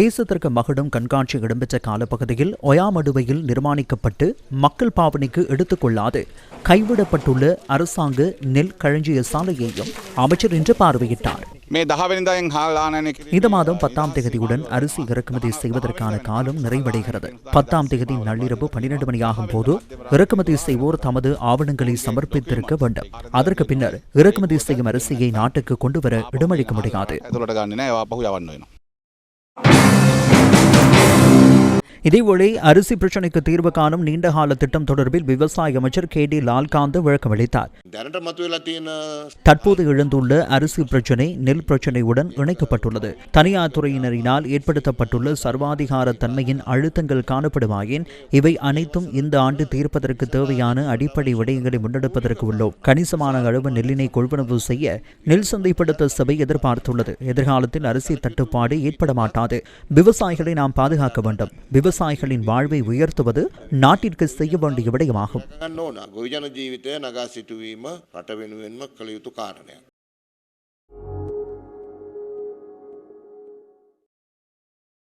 தேசத்திற்கு மகுடம் கண்காட்சி இடம்பெற்ற காலப்பகுதியில் ஒயாமடுவையில் நிர்மாணிக்கப்பட்டு மக்கள் பாவனைக்கு எடுத்துக்கொள்ளாது கைவிடப்பட்டுள்ள அரசாங்க நெல் களஞ்சிய சாலையையும் அமைச்சர் இன்று பார்வையிட்டார். இந்த மாதம் பத்தாம் தேதியுடன் அரிசி இறக்குமதி செய்வதற்கான காலம் நிறைவடைகிறது. பத்தாம் தேதி நள்ளிரவு பன்னிரண்டு மணியாகும் போது இறக்குமதி செய்வோர் தமது ஆவணங்களை சமர்ப்பித்திருக்க வேண்டும். அதற்கு பின்னர் இறக்குமதி செய்யும் அரிசியை நாட்டுக்கு கொண்டுவர இடமளிக்க முடியாது. இதேவேளை அரிசி பிரச்சினைக்கு தீர்வு காணும் நீண்டகால திட்டம் தொடர்பில் விவசாய அமைச்சர் கே டி லால்காந்த் விளக்கமளித்தார் தற்போது எழுந்துள்ள அரிசி பிரச்சினை நெல் பிரச்சினையுடன் இணைக்கப்பட்டுள்ளது. தனியார் துறையினரினால் ஏற்படுத்தப்பட்டுள்ள சர்வாதிகார தன்மையின் அழுத்தங்கள் காணப்படுமாயின் இவை அனைத்தும் இந்த ஆண்டு தீர்ப்பதற்கு தேவையான அடிப்படை விடயங்களை முன்னெடுப்பதற்கு உள்ளோம். கணிசமான அளவு நெல்லினை கொள்வனவு செய்ய நெல் சந்தைப்படுத்த சபை எதிர்பார்த்துள்ளது. எதிர்காலத்தில் அரிசி தட்டுப்பாடு ஏற்பட மாட்டாது. விவசாயிகளை நாம் பாதுகாக்க வேண்டும். விவசாயிகளின் வாழ்வை உயர்த்துவது நாட்டிற்கு செய்ய வேண்டிய விடயமாகும்.